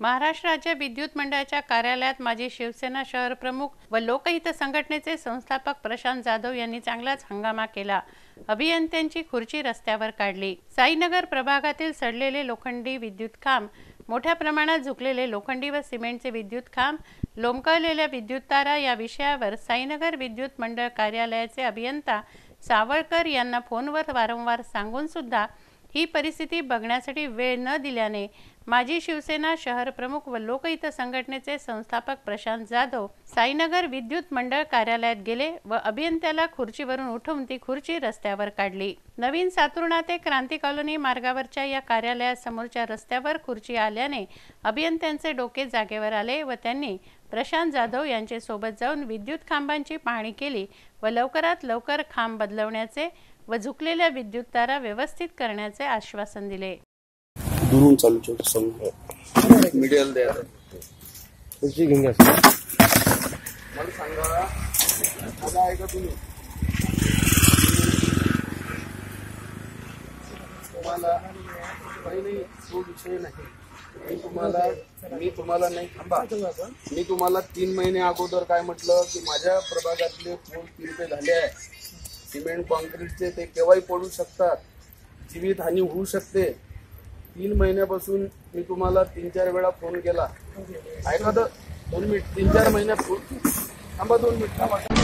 महाराष्ट्र राज्य विद्युत मंडळाच्या कार्यालयात माजी शिवसेना शहर प्रमुख व लोकहित संघटनेचे संस्थापक प्रशांत जाधव यांनी चांगलाच हंगामा केला. अभियंत्यांची खुर्ची रस्त्यावर काढली. साईनगर प्रभागातील सडलेले लोखंडी विद्युत खांब मोठ्या प्रमाणात झुकलेले लोखंडी व सिमेंटचे विद्युत खांब लोंबकळलेल्या विद्युत तारा या विषयावर साईनगर विद्युत मंडळ कार्यालयाचे अभियंता सावळकर यांना फोनवर वारंवार सांगून सुद्धा ही परिस्थिती बघण्यासाठी वेळ न दिल्याने माजी शिवसेना शहर प्रमुख व लोकहित संघटनेचे संस्थापक प्रशांत जाधव साईनगर विद्युत मंडळ कार्यालयात गेले व अभियंत्याला खुर्चीवरून उठवून ती खुर्ची रस्त्यावर काढली. नवीन सातुर्णा ते क्रांती कॉलनी मार्गावरच्या या कार्यालयासमोरच्या रस्त्यावर खुर्ची आल्याने अभियंत्यांचे डोके जागेवर आले व त्यांनी प्रशांत जाधव यांचे सोबत जाऊन विद्युत खांबांची पाहणी केली व लवकरात लवकर खांब बदलवण्याचे व झुकलेल्या विद्युत तारा व्यवस्थित करण्याचे आश्वासन दिले. दुरून चालू मीडियाला द्या. घेऊन. मला सांगा आता ऐका तुम्ही? तुम्हाला काही नाही तो विषय नाही. मी तुम्हाला मी तुम्हाला नाही थांबा. मी तुम्हाला तीन महिने अगोदर काय म्हटलं की माझ्या प्रभागातले पोल तिरपे झाले आहे. सिमेंट कॉन्क्रीटचे ते केव्हाही पडू शकतात. जीवितहानी होऊ शकते. तीन महिन्यापासून मी तुम्हाला तीन चार वेळा फोन केला. ऐका तर दोन मिनिट तीन चार महिन्या थांबा दोन मिनिट थांबा.